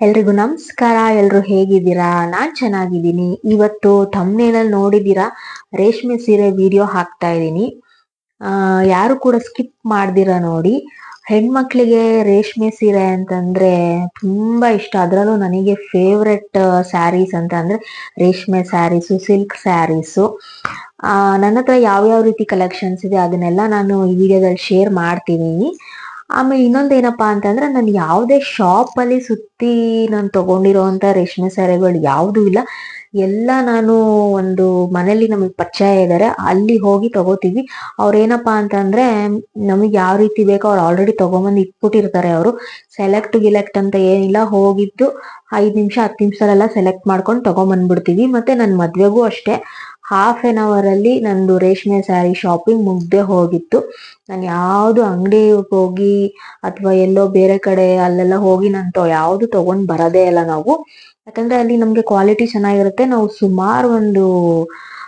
ಎಲ್ರಿಗೂ ನಮಸ್ಕಾರ. ಎಲ್ರು ಹೇಗಿದ್ದೀರಾ? ನಾನ್ ಚೆನ್ನಾಗಿದ್ದೀನಿ. ಇವತ್ತು ತಮ್ಮನೇನಲ್ಲಿ ನೋಡಿದ್ದೀರಾ? ರೇಷ್ಮೆ ಸೀರೆ ವಿಡಿಯೋ ಹಾಕ್ತಾ ಇದ್ದೀನಿ. ಯಾರು ಕೂಡ ಸ್ಕಿಪ್ ಮಾಡ್ದಿರ ನೋಡಿ. ಹೆಣ್ಮಕ್ಳಿಗೆ ರೇಷ್ಮೆ ಸೀರೆ ಅಂತಂದ್ರೆ ತುಂಬಾ ಇಷ್ಟ. ಅದರಲ್ಲೂ ನನಗೆ ಫೇವ್ರೆಟ್ ಸ್ಯಾರೀಸ್ ಅಂತ ಅಂದ್ರೆ ರೇಷ್ಮೆ ಸ್ಯಾರೀಸು ಸಿಲ್ಕ್ ಸ್ಯಾರೀಸು ಆ, ನನ್ನ ಹತ್ರ ಯಾವ್ಯಾವ ರೀತಿ ಕಲೆಕ್ಷನ್ಸ್ ಇದೆ ಅದನ್ನೆಲ್ಲ ನಾನು ಈ ವಿಡಿಯೋದಲ್ಲಿ ಶೇರ್ ಮಾಡ್ತೀನಿ ಆಮೇಲೆ ಇನ್ನೊಂದೇನಪ್ಪ ಅಂತಂದ್ರೆ ನಾನು ಯಾವುದೇ ಶಾಪ್ ಅಲ್ಲಿ ಸುತ್ತಿ ನಾನು ತಗೊಂಡಿರೋಂತ ರೇಷ್ಮೆ ಸೀರೆಗಳು ಯಾವುದೂ ಇಲ್ಲ. ಎಲ್ಲ ನಾನು ಒಂದು ಮನೇಲಿ ನಮಗೆ ಪರಿಚಯ ಇದ್ದಾರೆ ಅಲ್ಲಿ ಹೋಗಿ ತಗೋತೀವಿ. ಅವ್ರೇನಪ್ಪಾ ಅಂತಂದ್ರೆ ನಮಗೆ ಯಾವ ರೀತಿ ಬೇಕೋ ಅವ್ರು ಆಲ್ರೆಡಿ ತಗೊಂಬಂದು ಇಟ್ಬಿಟ್ಟಿರ್ತಾರೆ ಅವರು. ಸೆಲೆಕ್ಟ್ ಗಿಲೆಕ್ಟ್ ಅಂತ ಏನಿಲ್ಲ, ಹೋಗಿದ್ದು ಐದು ನಿಮಿಷ ಹತ್ತು ನಿಮಿಷದಲ್ಲೆಲ್ಲ ಸೆಲೆಕ್ಟ್ ಮಾಡ್ಕೊಂಡು ತಗೊಂಬಂದ್ಬಿಡ್ತೀವಿ. ಮತ್ತೆ ನನ್ನ ಮದ್ವೆಗೂ ಅಷ್ಟೇ. ಹಾಫ್ ಎನ್ ಅವರ್ ಅಲ್ಲಿ ನಂದು ರೇಷ್ಮೆ ಸ್ಯಾರಿ ಶಾಪಿಂಗ್ ಮುಗ್ದೆ ಹೋಗಿತ್ತು. ನಾನು ಯಾವುದು ಅಂಗಡಿಗೆ ಹೋಗಿ ಅಥವಾ ಎಲ್ಲೋ ಬೇರೆ ಕಡೆ ಅಲ್ಲೆಲ್ಲ ಹೋಗಿ ನಾನು ಯಾವುದು ತಗೊಂಡ್ ಬರೋದೇ ಇಲ್ಲ ನಾವು. ಯಾಕಂದ್ರೆ ಅಲ್ಲಿ ನಮ್ಗೆ ಕ್ವಾಲಿಟಿ ಚೆನ್ನಾಗಿರುತ್ತೆ. ನಾವು ಸುಮಾರು ಒಂದು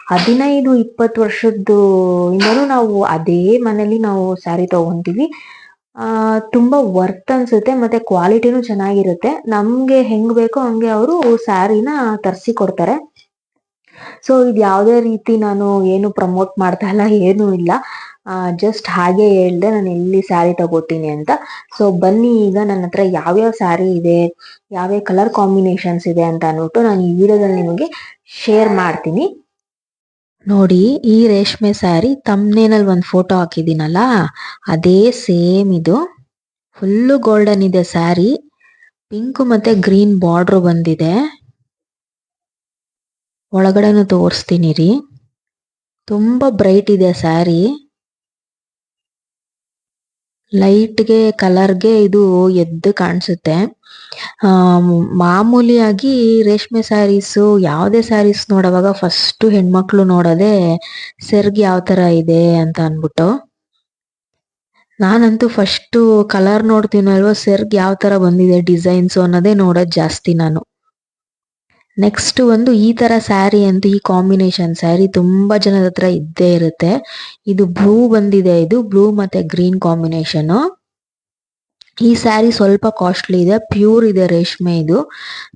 ಹದಿನೈದು, ಇಪ್ಪತ್ತು ವರ್ಷದ್ದು ಇಂದನೂ ನಾವು ಅದೇ ಮನೇಲಿ ನಾವು ಸ್ಯಾರಿ ತಗೊಂತೀವಿ. ಆ, ತುಂಬಾ ವರ್ತ್ ಅನ್ಸುತ್ತೆ ಮತ್ತೆ ಕ್ವಾಲಿಟಿನೂ ಚೆನ್ನಾಗಿರುತ್ತೆ. ನಮ್ಗೆ ಹೆಂಗ್ ಬೇಕೋ ಹಂಗೆ ಅವರು ಸ್ಯಾರಿನ ತರ್ಸಿ ಕೊಡ್ತಾರೆ. ಸೊ ಇದು ಯಾವುದೇ ರೀತಿ ನಾನು ಏನು ಪ್ರಮೋಟ್ ಮಾಡ್ತಾ ಇಲ್ಲ, ಏನು ಇಲ್ಲ. ಜಸ್ಟ್ ಹಾಗೆ ಹೇಳ್ದೆ ನಾನು ಎಲ್ಲಿ ಸ್ಯಾರಿ ತಗೋತೀನಿ ಅಂತ. ಸೊ ಬನ್ನಿ ಈಗ ನನ್ನ ಹತ್ರ ಯಾವ್ಯಾವ ಸ್ಯಾರಿ ಇದೆ, ಯಾವ್ಯಾವ ಕಲರ್ ಕಾಂಬಿನೇಷನ್ಸ್ ಇದೆ ಅಂತ ಅನ್ಬಿಟ್ಟು ನಾನು ಈ ವಿಡಿಯೋದಲ್ಲಿ ನಿಮಗೆ ಶೇರ್ ಮಾಡ್ತೀನಿ. ನೋಡಿ, ಈ ರೇಷ್ಮೆ ಸ್ಯಾರಿ ತಮ್ನೇನಲ್ಲಿ ಒಂದು ಫೋಟೋ ಹಾಕಿದ್ದೀನಲ್ಲ, ಅದೇ ಸೇಮ್ ಇದು. ಫುಲ್ಲು ಗೋಲ್ಡನ್ ಇದೆ ಸ್ಯಾರಿ ಪಿಂಕ್ ಮತ್ತೆ ಗ್ರೀನ್ ಬಾರ್ಡ್ರು ಬಂದಿದೆ. ಒಳಗಡೆನು ತೋರಿಸ್ತೀನಿ ರೀ ತುಂಬ ಬ್ರೈಟ್ ಇದೆ ಸ್ಯಾರಿ ಲೈಟ್ಗೆ ಕಲರ್ಗೆ ಇದು ಎದ್ದು ಕಾಣಿಸುತ್ತೆ. ಮಾಮೂಲಿಯಾಗಿ ರೇಷ್ಮೆ ಸ್ಯಾರೀಸು ಯಾವುದೇ ಸ್ಯಾರೀಸ್ ನೋಡುವಾಗ ಫಸ್ಟು ಹೆಣ್ಮಕ್ಳು ನೋಡೋದೆ ಸೆರ್ಗ್ ಯಾವ ಥರ ಇದೆ ಅಂತ ಅಂದ್ಬಿಟ್ಟು. ನಾನಂತೂ ಫಸ್ಟು ಕಲರ್ ನೋಡ್ತೀನಲ್ವ ಸೆರ್ಗ್ ಯಾವ ಥರ ಬಂದಿದೆ ಡಿಸೈನ್ಸ್ ಅನ್ನೋದೇ ನೋಡೋದು ಜಾಸ್ತಿ ನಾನು. ನೆಕ್ಸ್ಟ್ ಒಂದು ಈ ತರ ಸ್ಯಾರಿ ಅಂತ ಈ ಕಾಂಬಿನೇಷನ್ ಸ್ಯಾರಿ ತುಂಬಾ ಜನದ ಹತ್ರ ಇದ್ದೇ ಇರುತ್ತೆ. ಇದು ಬ್ಲೂ ಬಂದಿದೆ ಇದು ಬ್ಲೂ ಮತ್ತೆ ಗ್ರೀನ್ ಕಾಂಬಿನೇಷನ್ ಈ ಸ್ಯಾರಿ ಸ್ವಲ್ಪ ಕಾಸ್ಟ್ಲಿ ಇದೆ ಪ್ಯೂರ್ ಇದೆ ರೇಷ್ಮೆ ಇದು.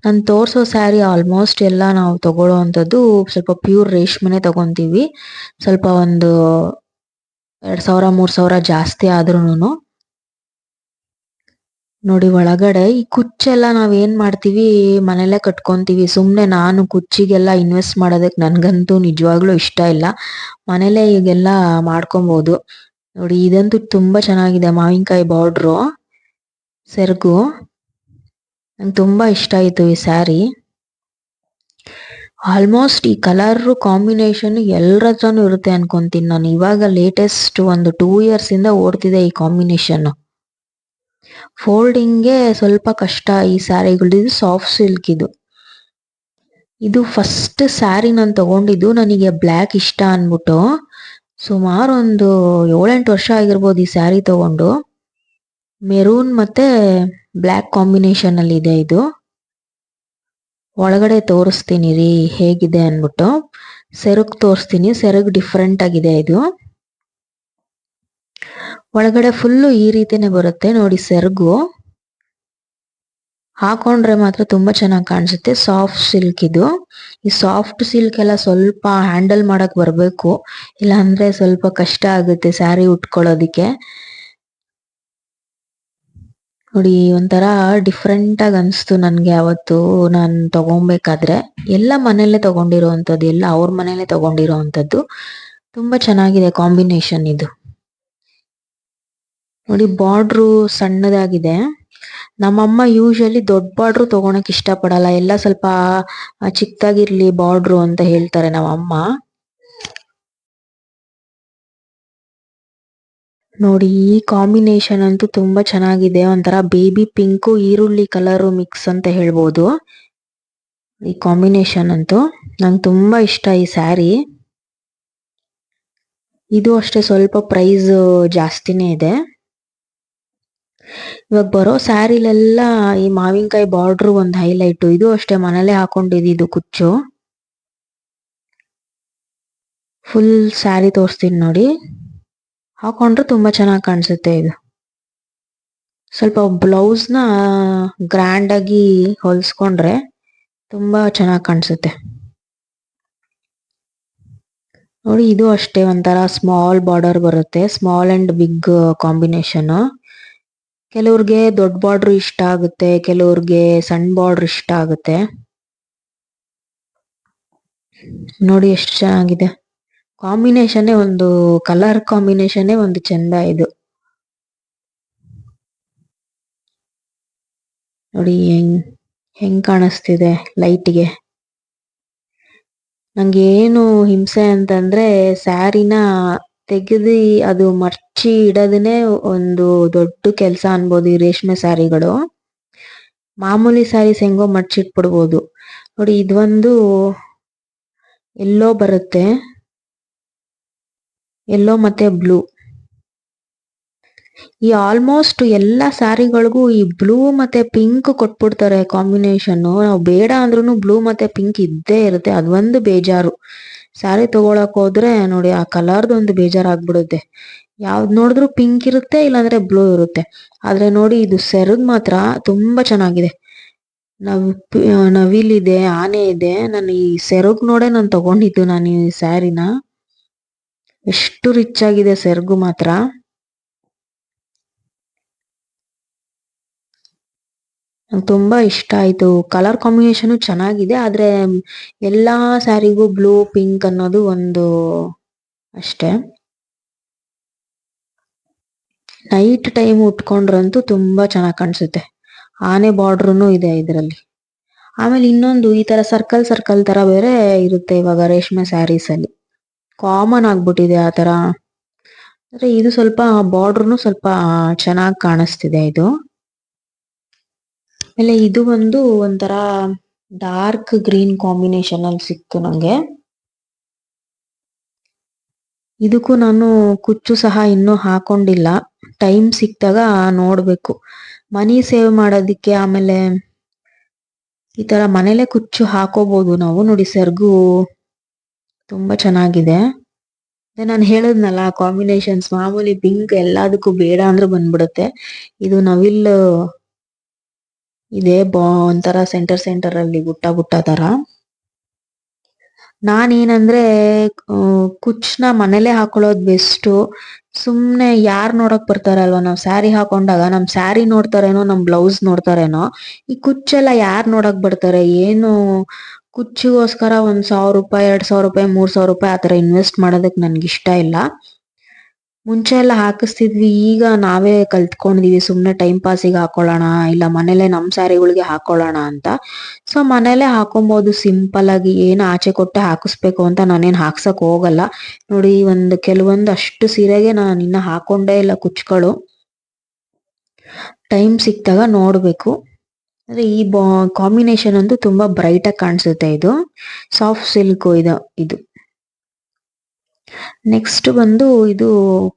ನಾನು ತೋರ್ಸೋ ಸ್ಯಾರಿ ಆಲ್ಮೋಸ್ಟ್ ಎಲ್ಲ ನಾವು ತಗೊಳ್ಳೋ ಅಂಥದ್ದು ಸ್ವಲ್ಪ ಪ್ಯೂರ್ ರೇಷ್ಮೆನೆ ತಗೊಂತೀವಿ. ಸ್ವಲ್ಪ ಒಂದು ಎರಡ್ ಸಾವಿರ, ಮೂರ್ ಸಾವಿರ ಜಾಸ್ತಿ ಆದ್ರೂನು ನೋಡಿ ಒಳಗಡೆ ಈ ಕುಚ್ಚೆಲ್ಲ ನಾವ್ ಏನ್ ಮಾಡ್ತೀವಿ ಮನೇಲೆ ಕಟ್ಕೊಂತೀವಿ. ಸುಮ್ನೆ ನಾನು ಕುಚ್ಚಿಗೆಲ್ಲ ಇನ್ವೆಸ್ಟ್ ಮಾಡೋದಕ್ ನನ್ಗಂತೂ ನಿಜವಾಗ್ಲೂ ಇಷ್ಟ ಇಲ್ಲ. ಮನೇಲೆ ಈಗೆಲ್ಲ ಮಾಡ್ಕೊಬಹುದು ನೋಡಿ, ಇದಂತೂ ತುಂಬಾ ಚೆನ್ನಾಗಿದೆ. ಮಾವಿನಕಾಯಿ ಬಾರ್ಡ್ರು ಸೆರಗು. ನಂಗೆ ತುಂಬಾ ಇಷ್ಟ ಆಯ್ತು ಈ ಸ್ಯಾರಿ. ಆಲ್ಮೋಸ್ಟ್ ಈ ಕಲರ್ ಕಾಂಬಿನೇಷನ್ ಎಲ್ಲರ ಹತ್ರನೂ ಇರುತ್ತೆ ಅನ್ಕೊಂತೀನಿ ನಾನು. ಇವಾಗ ಲೇಟೆಸ್ಟ್ ಒಂದು ಟೂ ಇಯರ್ಸ್ ಇಂದ ಓಡ್ತಿದೆ ಈ ಕಾಂಬಿನೇಷನ್ ಫೋಲ್ಡಿಂಗ್ಗೆ ಸ್ವಲ್ಪ ಕಷ್ಟ ಈ ಸ್ಯಾರಿಗಳು ಇದು ಸಾಫ್ಟ್ ಸಿಲ್ಕ್ ಇದು. ಇದು ಫಸ್ಟ್ ಸ್ಯಾರಿ ನಾನು ತಗೊಂಡಿದ್ದು. ನನಗೆ ಬ್ಲ್ಯಾಕ್ ಇಷ್ಟ ಅಂದ್ಬಿಟ್ಟು ಸುಮಾರು ಒಂದು ಏಳೆಂಟು ವರ್ಷ ಆಗಿರ್ಬೋದು ಈ ಸ್ಯಾರಿ ತಗೊಂಡು. ಮೆರೂನ್ ಮತ್ತೆ ಬ್ಲ್ಯಾಕ್ ಕಾಂಬಿನೇಷನ್ ಅಲ್ಲಿ ಇದೆ ಇದು. ಒಳಗಡೆ ತೋರಿಸ್ತೀನಿ ರೀ ಹೇಗಿದೆ ಅಂದ್ಬಿಟ್ಟು ಸೆರಗ್ ತೋರಿಸ್ತೀನಿ. ಸೆರಗ್ ಡಿಫ್ರೆಂಟ್ ಆಗಿದೆ ಇದು. ಒಳಗಡೆ ಫುಲ್ಲು ಈ ರೀತಿನೇ ಬರುತ್ತೆ. ನೋಡಿ ಸೆರಗು. ಹಾಕೊಂಡ್ರೆ ಮಾತ್ರ ತುಂಬಾ ಚೆನ್ನಾಗಿ ಕಾಣಿಸುತ್ತೆ. ಸಾಫ್ಟ್ ಸಿಲ್ಕ್ ಇದು. ಈ ಸಾಫ್ಟ್ ಸಿಲ್ಕ್ ಎಲ್ಲ ಸ್ವಲ್ಪ ಹ್ಯಾಂಡಲ್ ಮಾಡಕ್ ಬರಬೇಕು. ಇಲ್ಲ ಅಂದ್ರೆ ಸ್ವಲ್ಪ ಕಷ್ಟ ಆಗುತ್ತೆ ಸ್ಯಾರಿ ಉಟ್ಕೊಳ್ಳೋದಿಕ್ಕೆ. ನೋಡಿ, ಒಂಥರ ಡಿಫ್ರೆಂಟ್ ಆಗಿ ಅನಿಸ್ತು ನನ್ಗೆ ಅವತ್ತು ನಾನು ತಗೊಬೇಕಾದ್ರೆ. ಎಲ್ಲ ಮನೇಲೆ ತಗೊಂಡಿರೋವಂಥದ್ದು ಎಲ್ಲ ಅವ್ರ ಮನೇಲೆ ತಗೊಂಡಿರೋವಂಥದ್ದು ತುಂಬಾ ಚೆನ್ನಾಗಿದೆ ಕಾಂಬಿನೇಷನ್ ಇದು. ನೋಡಿ ಬಾರ್ಡ್ರು ಸಣ್ಣದಾಗಿದೆ. ನಮ್ಮಮ್ಮ ಯೂಶಲಿ ದೊಡ್ಡ ಬಾರ್ಡ್ರು ತಗೊಳಕ್ ಇಷ್ಟ ಪಡಲ್ಲ ಎಲ್ಲ ಸ್ವಲ್ಪ ಚಿಕ್ಕದಾಗಿರ್ಲಿ ಬಾರ್ಡ್ರು ಅಂತ ಹೇಳ್ತಾರೆ ನಮ್ಮಮ್ಮ. ನೋಡಿ, ಈ ಕಾಂಬಿನೇಷನ್ ಅಂತೂ ತುಂಬಾ ಚೆನ್ನಾಗಿದೆ. ಒಂಥರ ಬೇಬಿ ಪಿಂಕು ಈರುಳ್ಳಿ ಕಲರ್ ಮಿಕ್ಸ್ ಅಂತ ಹೇಳ್ಬೋದು. ಈ ಕಾಂಬಿನೇಷನ್ ಅಂತೂ ನಂಗೆ ತುಂಬಾ ಇಷ್ಟ ಈ ಸ್ಯಾರಿ ಇದು ಅಷ್ಟೇ ಸ್ವಲ್ಪ ಪ್ರೈಸ್ ಜಾಸ್ತಿನೇ ಇದೆ. ಇವಾಗ ಬರೋ ಸ್ಯಾರಿಲೆಲ್ಲ ಈ ಮಾವಿನಕಾಯಿ ಬಾರ್ಡ್ರು ಒಂದು ಹೈಲೈಟ್. ಇದು ಅಷ್ಟೇ ಮನೇಲೆ ಹಾಕೊಂಡಿದ್ದು ಕುಚ್ಚು. ಫುಲ್ ಸ್ಯಾರಿ ತೋರಿಸ್ತೀನಿ ನೋಡಿ. ಹಾಕೊಂಡ್ರೆ ತುಂಬಾ ಚೆನ್ನಾಗಿ ಕಾಣಿಸುತ್ತೆ ಇದು. ಸ್ವಲ್ಪ ಬ್ಲೌಸ್ನ ಗ್ರ್ಯಾಂಡ್ ಆಗಿ ಹೊಲ್ಸ್ಕೊಂಡ್ರೆ ತುಂಬಾ ಚೆನ್ನಾಗಿ ಕಾಣಿಸುತ್ತೆ. ನೋಡಿ ಇದು ಅಷ್ಟೇ ಒಂಥರ ಸ್ಮಾಲ್ ಬಾರ್ಡರ್ ಬರುತ್ತೆ. ಸ್ಮಾಲ್ ಅಂಡ್ ಬಿಗ್ ಕಾಂಬಿನೇಷನ್ ಕೆಲವ್ರಿಗೆ ದೊಡ್ಡ ಬಾರ್ಡರ್ ಇಷ್ಟ ಆಗುತ್ತೆ, ಕೆಲವ್ರಿಗೆ ಸಣ್ಣ ಬಾರ್ಡರ್ ಇಷ್ಟ ಆಗುತ್ತೆ. ನೋಡಿ ಎಷ್ಟು ಚೆನ್ನಾಗಿದೆ. ಕಾಂಬಿನೇಷನ್ ಒಂದು ಕಲರ್ ಕಾಂಬಿನೇಷನ್ ಒಂದು ಚಂದ ಇದು. ನೋಡಿ ಹೆಂಗ್ ಹೆಂಗ್ ಕಾಣಿಸ್ತಿದೆ ಲೈಟ್ಗೆ. ನಂಗೆ ಏನು ಹಿಂಸೆ ಅಂತಂದ್ರೆ ಸ್ಯಾರಿನ ತೆಗೆದು ಅದು ಮರ್ಚಿ ಇಡೋದನ್ನೇ ಒಂದು ದೊಡ್ಡ ಕೆಲಸ ಅನ್ಬೋದು ಈ ರೇಷ್ಮೆ ಸ್ಯಾರಿಗಳು. ಮಾಮೂಲಿ ಸಾರೀಸ್ ಹೆಂಗೋ ಮಡ್ಚಿಟ್ಬಿಡ್ಬೋದು ನೋಡಿ ಇದೊಂದು ಎಲ್ಲೋ ಬರುತ್ತೆ. ಎಲ್ಲೋ ಮತ್ತೆ ಬ್ಲೂ. ಈ ಆಲ್ಮೋಸ್ಟ್ ಎಲ್ಲ ಸ್ಯಾರಿಗಳಿಗೂ ಈ ಬ್ಲೂ ಮತ್ತೆ ಪಿಂಕ್ ಕೊಟ್ಬಿಡ್ತಾರೆ ಕಾಂಬಿನೇಷನ್ ನಾವು ಬೇಡ ಅಂದ್ರೂ ಬ್ಲೂ ಮತ್ತೆ ಪಿಂಕ್ ಇದ್ದೇ ಇರುತ್ತೆ. ಅದೊಂದು ಬೇಜಾರು. ಸ್ಯಾರಿ ತಗೊಳಕ್ ಹೋದ್ರೆ ನೋಡಿ, ಆ ಕಲರ್ದು ಒಂದು ಬೇಜಾರಾಗ್ಬಿಡುತ್ತೆ. ಯಾವ್ದು ನೋಡಿದ್ರು ಪಿಂಕ್ ಇರುತ್ತೆ, ಇಲ್ಲಾಂದ್ರೆ ಬ್ಲೂ ಇರುತ್ತೆ. ಆದ್ರೆ ನೋಡಿ, ಇದು ಸೆರಗ್ ಮಾತ್ರ ತುಂಬಾ ಚೆನ್ನಾಗಿದೆ. ನವ್ ನವಿಲಿದೆ ಆನೆ ಇದೆ. ನಾನು ಈ ಸೆರಗ್ ನೋಡೇ ನಾನು ತಗೊಂಡಿದ್ದು ನಾನು ಈ ಸ್ಯಾರಿನ ಎಷ್ಟು ರಿಚ್ ಆಗಿದೆ ಸೆರಗು ಮಾತ್ರ. ನಂಗೆ ತುಂಬಾ ಇಷ್ಟ ಆಯ್ತು. ಕಲರ್ ಕಾಂಬಿನೇಷನ್ ಚೆನ್ನಾಗಿದೆ, ಆದ್ರೆ ಎಲ್ಲಾ ಸ್ಯಾರಿಗೂ ಬ್ಲೂ ಪಿಂಕ್ ಅನ್ನೋದು ಒಂದು ಅಷ್ಟೇ. ನೈಟ್ ಟೈಮ್ ಉಟ್ಕೊಂಡ್ರಂತೂ ತುಂಬಾ ಚೆನ್ನಾಗಿ ಕಾಣಿಸುತ್ತೆ. ಆನೆ ಬಾರ್ಡ್ರುನು ಇದೆ ಇದರಲ್ಲಿ. ಆಮೇಲೆ ಇನ್ನೊಂದು ಈ ತರ ಸರ್ಕಲ್ ಸರ್ಕಲ್ ತರ ಬೇರೆ ಇರುತ್ತೆ ಇವಾಗ ರೇಷ್ಮೆ ಸ್ಯಾರೀಸ್ ಅಲ್ಲಿ. ಕಾಮನ್ ಆಗ್ಬಿಟ್ಟಿದೆ ಆ ತರ. ಅಂದ್ರೆ ಇದು ಸ್ವಲ್ಪ ಬಾರ್ಡ್ರುನು ಸ್ವಲ್ಪ ಚೆನ್ನಾಗಿ ಕಾಣಿಸ್ತಿದೆ ಇದು. ಆಮೇಲೆ ಇದು ಒಂದು ಒಂಥರ ಡಾರ್ಕ್ ಗ್ರೀನ್ ಕಾಂಬಿನೇಷನ್ ಅಲ್ಲಿ ಸಿಕ್ತು ನಂಗೆ. ಇದಕ್ಕೂ ನಾನು ಕುಚ್ಚು ಸಹ ಇನ್ನೂ ಹಾಕೊಂಡಿಲ್ಲ. ಟೈಮ್ ಸಿಕ್ತಾಗ ನೋಡ್ಬೇಕು. ಮನಿ ಸೇವ್ ಮಾಡೋದಿಕ್ಕೆ ಆಮೇಲೆ ಈ ತರ ಮನೇಲೆ ಕುಚ್ಚು ಹಾಕೋಬಹುದು ನಾವು. ನೋಡಿ, ಸರ್ಗು ತುಂಬಾ ಚೆನ್ನಾಗಿದೆ. ನಾನು ಹೇಳದ್ನಲ್ಲ ಕಾಂಬಿನೇಷನ್ಸ್ ಮಾಮೂಲಿ ಪಿಂಕ್ ಎಲ್ಲದಕ್ಕೂ ಬೇಡ ಅಂದ್ರೆ ಬಂದ್ಬಿಡುತ್ತೆ. ಇದು ನವಿಲ್ ಇದೆ ಬಾ ಒಂಥರ ಸೆಂಟರ್ ಸೆಂಟರ್ ಅಲ್ಲಿ ಗುಟ್ಟ ಗುಟ್ಟ ತರ. ನಾನೇನಂದ್ರೆ ಕುಚ್ನ ಮನೇಲೆ ಹಾಕೊಳ್ಳೋದ್ ಬೆಸ್ಟ್ ಸುಮ್ನೆ ಯಾರ್ ನೋಡಕ್ ಬರ್ತಾರಲ್ವಾ, ನಾವ್ ಸ್ಯಾರಿ ಹಾಕೊಂಡಾಗ ನಮ್ ಸ್ಯಾರಿ ನೋಡ್ತಾರೇನೋ, ನಮ್ ಬ್ಲೌಸ್ ನೋಡ್ತಾರೇನೋ, ಈ ಕುಚ್ಚೆಲ್ಲ ಯಾರ್ ನೋಡಕ್ ಬರ್ತಾರೆ? ಏನು ಕುಚ್ಚಿಗೋಸ್ಕರ ಒಂದ್ ಸಾವಿರ ರೂಪಾಯಿ, ಎರಡ್ ಸಾವಿರ ರೂಪಾಯಿ, ಮೂರ್ ಸಾವಿರ ರೂಪಾಯಿ ಆತರ ಇನ್ವೆಸ್ಟ್ ಮಾಡೋದಕ್ ನನ್ಗೆ ಇಷ್ಟ ಇಲ್ಲ. ಮುಂಚೆ ಎಲ್ಲ ಹಾಕಿಸ್ತಿದ್ವಿ, ಈಗ ನಾವೇ ಕಲ್ತ್ಕೊಂಡಿದೀವಿ ಸುಮ್ಮನೆ ಟೈಮ್ ಪಾಸಿಗೆ ಹಾಕೊಳ್ಳೋಣ, ಇಲ್ಲ ಮನೇಲೆ ನಮ್ಮ ಸ್ಯಾರಿಗಳಿಗೆ ಹಾಕೊಳ್ಳೋಣ ಅಂತ. ಸೊ ಮನೇಲೆ ಹಾಕೊಬೋದು ಸಿಂಪಲ್ ಆಗಿ ಏನು ಆಚೆ ಕೊಟ್ಟೆ ಹಾಕಿಸ್ಬೇಕು ಅಂತ ನಾನೇನ್ ಹಾಕ್ಸಕ್ ಹೋಗಲ್ಲ. ನೋಡಿ, ಒಂದು ಕೆಲವೊಂದು ಅಷ್ಟು ಸೀರೆಗೆ ನಾನು ಇನ್ನ ಹಾಕೊಂಡೇ ಇಲ್ಲ ಕುಚ್ಗಳು ಟೈಮ್ ಸಿಕ್ತಾಗ ನೋಡಬೇಕು. ಅಂದ್ರೆ ಈ ಬಾ ಕಾಂಬಿನೇಷನ್ ಅಂತೂ ತುಂಬಾ ಬ್ರೈಟ್ ಆಗಿ ಕಾಣಿಸುತ್ತೆ ಇದು. ಸಾಫ್ಟ್ ಸಿಲ್ಕ್ ಇದು ಇದು. ನೆಕ್ಸ್ಟ್ ಬಂದು ಇದು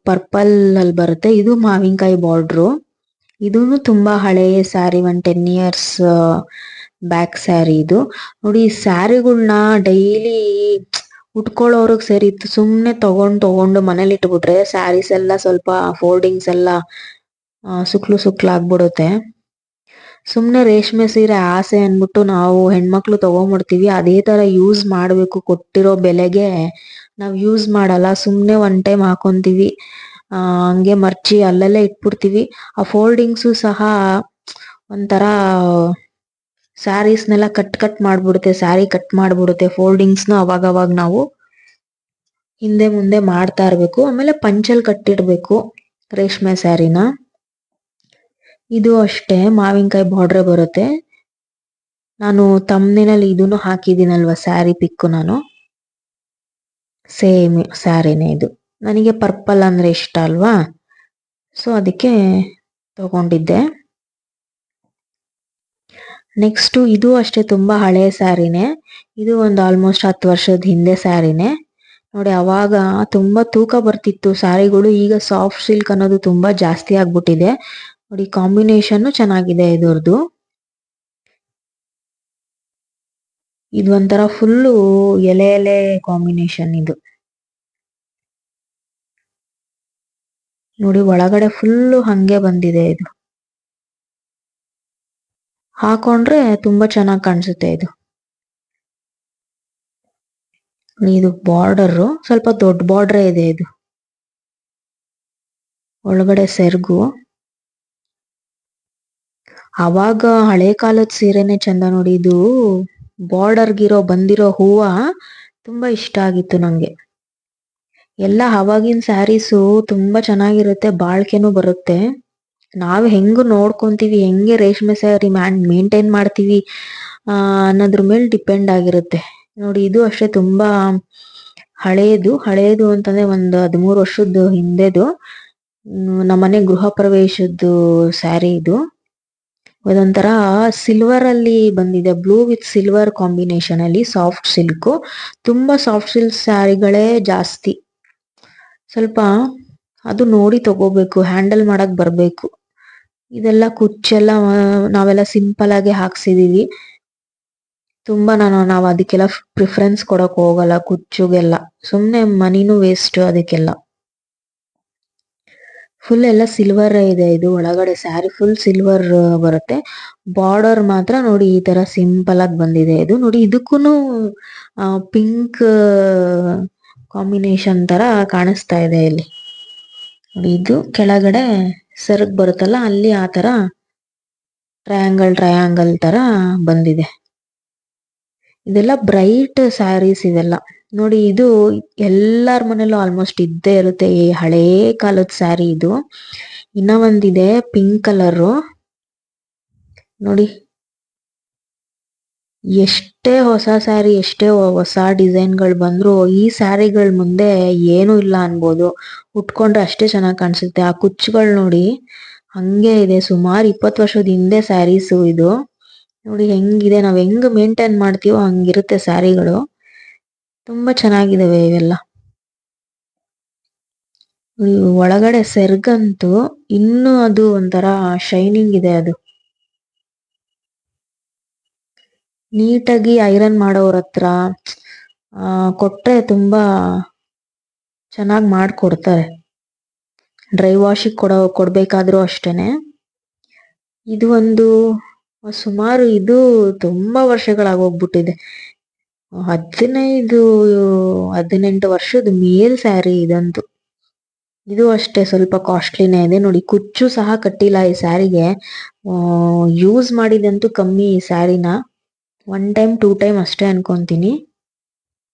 ಪರ್ಪಲ್ ಅಲ್ಲಿ ಬರುತ್ತೆ. ಇದು ಮಾವಿನಕಾಯಿ ಬಾರ್ಡ್ರು ಇದೂ ತುಂಬಾ ಹಳೆಯ sari one ten years back sari ಇದು. ನೋಡಿ ಸ್ಯಾರಿಗಳನ್ನ ಡೈಲಿ ಉಟ್ಕೊಳ್ಳೋರ್ಗ್ ಸರಿ ಸುಮ್ಮನೆ ತಗೊಂಡ್ ತಗೊಂಡು ಮನೇಲಿ ಇಟ್ಬಿಟ್ರೆ ಸ್ಯಾರೀಸ್ ಎಲ್ಲ ಸ್ವಲ್ಪ ಫೋಲ್ಡಿಂಗ್ಸ್ ಎಲ್ಲ ಸುಕ್ಲು ಸುಕ್ಲಾಗ್ಬಿಡುತ್ತೆ ಸುಮ್ಮನೆ ರೇಷ್ಮೆ ಸೀರೆ ಆಸೆ ಅನ್ಬಿಟ್ಟು ನಾವು ಹೆಣ್ಮಕ್ಳು ತಗೊಂಡ್ಬಿಡ್ತೀವಿ ಅದೇ ತರ ಯೂಸ್ ಮಾಡಬೇಕು, ಕೊಟ್ಟಿರೋ ಬೆಲೆಗೆ ನಾವ್ ಯೂಸ್ ಮಾಡಲ್ಲ, ಸುಮ್ನೆ ಒನ್ ಟೈಮ್ ಹಾಕೊಂತೀವಿ. ಹಂಗೆ ಮರ್ಚಿ ಅಲ್ಲಲ್ಲೇ ಇಟ್ಬಿಡ್ತೀವಿ. ಆ ಫೋಲ್ಡಿಂಗ್ಸು ಸಹ ಒಂಥರ ಸ್ಯಾರೀಸ್ನೆಲ್ಲ ಕಟ್ ಕಟ್ ಮಾಡ್ಬಿಡುತ್ತೆ ಸ್ಯಾರಿ ಕಟ್ ಮಾಡ್ಬಿಡುತ್ತೆ ಫೋಲ್ಡಿಂಗ್ಸ್ನ ಅವಾಗ ಅವಾಗ ನಾವು. ಹಿಂದೆ ಮುಂದೆ ಮಾಡ್ತಾ ಇರಬೇಕು. ಆಮೇಲೆ ಪಂಚಲ್ ಕಟ್ಟಿಡ್ಬೇಕು ರೇಷ್ಮೆ ಸ್ಯಾರಿನ ಇದು ಅಷ್ಟೇ, ಮಾವಿನಕಾಯಿ ಬಾರ್ಡ್ರೆ ಬರುತ್ತೆ. ನಾನು ತಮ್ಮನೇನಲ್ಲಿ ಇದನ್ನು ಹಾಕಿದ್ದೀನಲ್ವ ಸ್ಯಾರಿ ಪಿಕ್ಕು ನಾನು. ಸೇಮ್ ಸ್ಯಾರಿನೇ ಇದು. ನನಗೆ ಪರ್ಪಲ್ ಅಂದರೆ ಇಷ್ಟ ಅಲ್ವಾ? ಸೊ ಅದಕ್ಕೆ ತಗೊಂಡಿದ್ದೆ. ನೆಕ್ಸ್ಟು ಇದು ಅಷ್ಟೇ ತುಂಬ ಹಳೆ ಸ್ಯಾರಿನೇ. ಇದು ಒಂದು ಆಲ್ಮೋಸ್ಟ್ ಹತ್ತು ವರ್ಷದ ಹಿಂದೆ ಸ್ಯಾರಿನೇ. ನೋಡಿ, ಅವಾಗ ತುಂಬ ತೂಕ ಬರ್ತಿತ್ತು. ಸ್ಯಾರಿಗಳು ಈಗ ಸಾಫ್ಟ್ ಸಿಲ್ಕ್ ಅನ್ನೋದು ತುಂಬ ಜಾಸ್ತಿ ಆಗ್ಬಿಟ್ಟಿದೆ. ನೋಡಿ ಕಾಂಬಿನೇಷನ್ನು ಚೆನ್ನಾಗಿದೆ ಇದರದು. ಇದು ಒಂಥರ ಫುಲ್ಲು ಎಲೆ ಎಲೆ ಕಾಂಬಿನೇಷನ್ ಇದು. ನೋಡಿ ಒಳಗಡೆ ಫುಲ್ಲು ಹಂಗೆ ಬಂದಿದೆ ಇದು. ಹಾಕೊಂಡ್ರೆ ತುಂಬಾ ಚೆನ್ನಾಗಿ ಕಾಣಿಸುತ್ತೆ ಇದು. ಇದು ಬಾರ್ಡರ್ ಸ್ವಲ್ಪ ದೊಡ್ಡ ಬಾರ್ಡರ್ ಇದೆ ಇದು. ಒಳಗಡೆ ಸೆರ್ಗು. ಅವಾಗ ಹಳೆ ಕಾಲದ ಸೀರೆನೆ ಚಂದ ನೋಡಿ ಇದು. ಬಾರ್ಡರ್ಗಿರೋ ಬಂದಿರೋ ಹೂವ ತುಂಬಾ ಇಷ್ಟ ಆಗಿತ್ತು ನಂಗೆ. ಎಲ್ಲ ಅವಾಗಿನ ಸ್ಯಾರೀಸು ತುಂಬಾ ಚೆನ್ನಾಗಿರುತ್ತೆ, ಬಾಳ್ಕೆನೂ ಬರುತ್ತೆ. ನಾವ್ ಹೆಂಗ್ ನೋಡ್ಕೊಂತೀವಿ, ಹೆಂಗೆ ರೇಷ್ಮೆ ಸ್ಯಾರಿ ಮೇಂಟೈನ್ ಮಾಡ್ತೀವಿ, ಆ, ಅನ್ನೋದ್ರ ಮೇಲೆ ಡಿಪೆಂಡ್ ಆಗಿರುತ್ತೆ. ನೋಡಿ, ಇದು ಅಷ್ಟೇ ತುಂಬಾ ಹಳೆಯದು ಹಳೆಯದು ಅಂತಂದ್ರೆ ಒಂದು ಹದಿಮೂರು ವರ್ಷದ ಹಿಂದೆದು ನಮ್ಮನೆ ಗೃಹ ಪ್ರವೇಶದ್ದು ಸ್ಯಾರಿ ಇದು. ಇದೊಂಥರ ಸಿಲ್ವರ್ ಅಲ್ಲಿ ಬಂದಿದೆ. ಬ್ಲೂ ವಿತ್ ಸಿಲ್ವರ್ ಕಾಂಬಿನೇಷನ್ ಅಲ್ಲಿ ಸಾಫ್ಟ್ ಸಿಲ್ಕ್ ತುಂಬಾ ಸಾಫ್ಟ್ ಸಿಲ್ಕ್ ಸ್ಯಾರಿಗಳೇ ಜಾಸ್ತಿ. ಸ್ವಲ್ಪ ಅದು ನೋಡಿ ತಗೋಬೇಕು ಹ್ಯಾಂಡಲ್ ಮಾಡಕ್ ಬರ್ಬೇಕು. ಇದೆಲ್ಲ ಕುಚ್ಚೆಲ್ಲ ನಾವೆಲ್ಲ ಸಿಂಪಲ್ ಆಗಿ ಹಾಕ್ಸಿದೀವಿ. ತುಂಬಾ ನಾನು, ನಾವು ಅದಕ್ಕೆಲ್ಲ ಪ್ರಿಫರೆನ್ಸ್ ಕೊಡಕ್ ಹೋಗಲ್ಲ ಕುಚ್ಚುಗೆಲ್ಲ. ಸುಮ್ನೆ ಮನಿನೂ ವೇಸ್ಟ್ ಅದಕ್ಕೆಲ್ಲ. ಫುಲ್ ಎಲ್ಲ ಸಿಲ್ವರ್ ಇದೆ. ಇದು ಒಳಗಡೆ ಸ್ಯಾರಿ ಫುಲ್ ಸಿಲ್ವರ್ ಬರುತ್ತೆ. ಬಾರ್ಡರ್ ಮಾತ್ರ ನೋಡಿ ಈ ತರ ಸಿಂಪಲ್ ಆಗಿ ಬಂದಿದೆ. ಇದು ನೋಡಿ ಇದಕ್ಕೂನು ಪಿಂಕ್ ಕಾಂಬಿನೇಷನ್ ತರ ಕಾಣಿಸ್ತಾ ಇದೆ ಇಲ್ಲಿ. ಇದು ಕೆಳಗಡೆ ಸರ್ಗ್ ಬರುತ್ತಲ್ಲ, ಅಲ್ಲಿ ಆ ತರ ಟ್ರಯಾಂಗಲ್ ಟ್ರಯಾಂಗಲ್ ತರ ಬಂದಿದೆ. ಇದೆಲ್ಲ ಬ್ರೈಟ್ ಸ್ಯಾರೀಸ್ ಇವೆಲ್ಲ ನೋಡಿ ಇದು ಎಲ್ಲಾರ ಮನೇಲೂ ಆಲ್ಮೋಸ್ಟ್ ಇದ್ದೇ ಇರುತ್ತೆ ಈ ಹಳೆ ಕಾಲದ ಸ್ಯಾರಿ ಇದು. ಇನ್ನ ಒಂದಿದೆ ಪಿಂಕ್ ಕಲರ್ ನೋಡಿ. ಎಷ್ಟೇ ಹೊಸ ಸ್ಯಾರಿ ಎಷ್ಟೇ ಹೊಸ ಡಿಸೈನ್ಗಳು ಬಂದ್ರು ಈ ಸ್ಯಾರಿಗಳ ಮುಂದೆ ಏನು ಇಲ್ಲ ಅನ್ಬೋದು. ಉಟ್ಕೊಂಡ್ರೆ ಅಷ್ಟೇ ಚೆನ್ನಾಗಿ ಕಾಣಿಸುತ್ತೆ. ಆ ಕುಚ್ಚುಗಳು ನೋಡಿ, ಹಂಗೆ ಇದೆ. ಸುಮಾರು ಇಪ್ಪತ್ತು ವರ್ಷದ ಹಿಂದೆ ಸ್ಯಾರೀಸು ಇದು. ನೋಡಿ ಹೆಂಗಿದೆ. ನಾವು ಹೆಂಗ್ ಮೇಂಟೈನ್ ಮಾಡ್ತೀವೋ ಹಂಗಿರುತ್ತೆ ಸ್ಯಾರಿಗಳು ತುಂಬಾ ಚೆನ್ನಾಗಿದಾವೆ ಇವೆಲ್ಲ. ಒಳಗಡೆ ಸೆರ್ಗಂತೂ ಇನ್ನು ಅದು ಒಂಥರ ಶೈನಿಂಗ್ ಇದೆ ಅದು. ನೀಟಾಗಿ ಐರನ್ ಮಾಡೋರ ಹತ್ರ ಕೊಟ್ರೆ ತುಂಬಾ ಚೆನ್ನಾಗಿ ಮಾಡಿಕೊಡ್ತಾರೆ. ಡ್ರೈ ವಾಶಿಗೆ ಕೊಡೋ, ಕೊಡ್ಬೇಕಾದ್ರೂ ಅಷ್ಟೇನೆ. ಇದು ಒಂದು, ಸುಮಾರು ಇದು ತುಂಬಾ ವರ್ಷಗಳಾಗೋಗ್ಬಿಟ್ಟಿದೆ ಹದಿನೈದು, ಹದಿನೆಂಟು ವರ್ಷದ ಮೇಲ್ ಸ್ಯಾರಿ ಇದಂತು. ಇದು ಅಷ್ಟೇ ಸ್ವಲ್ಪ ಕಾಸ್ಟ್ಲಿನೇ ಇದೆ. ನೋಡಿ, ಕುಚ್ಚು ಸಹ ಕಟ್ಟಿಲ್ಲ ಈ ಸ್ಯಾರಿಗೆ. ಯೂಸ್ ಮಾಡಿದಂತೂ ಕಮ್ಮಿ ಈ ಸ್ಯಾರಿನ. ಒನ್ ಟೈಮ್ ಟೂ ಟೈಮ್ ಅಷ್ಟೇ ಅನ್ಕೊಂತೀನಿ.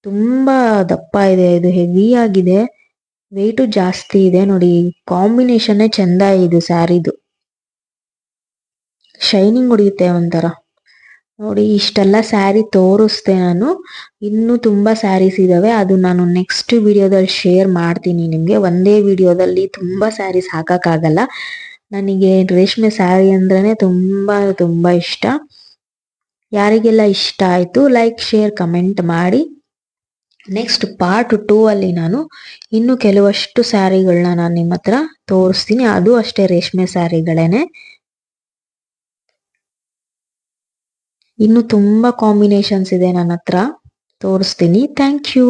ತುಂಬಾ ದಪ್ಪ ಇದೆ. ಇದು ಹೆವಿ ಆಗಿದೆ. ವೆಯ್ಟು ಜಾಸ್ತಿ ಇದೆ. ನೋಡಿ ಕಾಂಬಿನೇಷನ್ನೇ ಚೆಂದ ಇದು ಸ್ಯಾರಿದು. ಶೈನಿಂಗ್ ಹೊಡಿಯುತ್ತೆ ಒಂಥರ. ನೋಡಿ, ಇಷ್ಟೆಲ್ಲ ಸ್ಯಾರಿ ತೋರಿಸ್ದೆ ನಾನು. ಇನ್ನೂ ತುಂಬ ಸ್ಯಾರೀಸ್ ಇದ್ದಾವೆ ಅದು ನಾನು ನೆಕ್ಸ್ಟ್ ವಿಡಿಯೋದಲ್ಲಿ ಶೇರ್ ಮಾಡ್ತೀನಿ ನಿಮಗೆ. ಒಂದೇ ವಿಡಿಯೋದಲ್ಲಿ ತುಂಬ ಸ್ಯಾರೀಸ್ ಹಾಕೋಕ್ಕಾಗಲ್ಲ. ನನಗೆ ರೇಷ್ಮೆ ಸ್ಯಾರಿ ಅಂದ್ರೆ ತುಂಬ ತುಂಬ ಇಷ್ಟ. ಯಾರಿಗೆಲ್ಲ ಇಷ್ಟ ಆಯಿತು ಲೈಕ್ ಶೇರ್ ಕಮೆಂಟ್ ಮಾಡಿ. ನೆಕ್ಸ್ಟ್ ಪಾರ್ಟ್ ಟೂ ಅಲ್ಲಿ ನಾನು ಇನ್ನು ಕೆಲವಷ್ಟು ಸ್ಯಾರಿಗಳನ್ನ ನಾನು ನಿಮ್ಮ ಹತ್ರ ತೋರಿಸ್ತೀನಿ. ಅದು ಅಷ್ಟೇ ರೇಷ್ಮೆ ಸ್ಯಾರಿಗಳೇನೆ. ಇನ್ನು ತುಂಬಾ ಕಾಂಬಿನೇಷನ್ಸ್ ಇದೆ ನನ್ನ ಹತ್ರ ತೋರಿಸ್ತೀನಿ. Thank you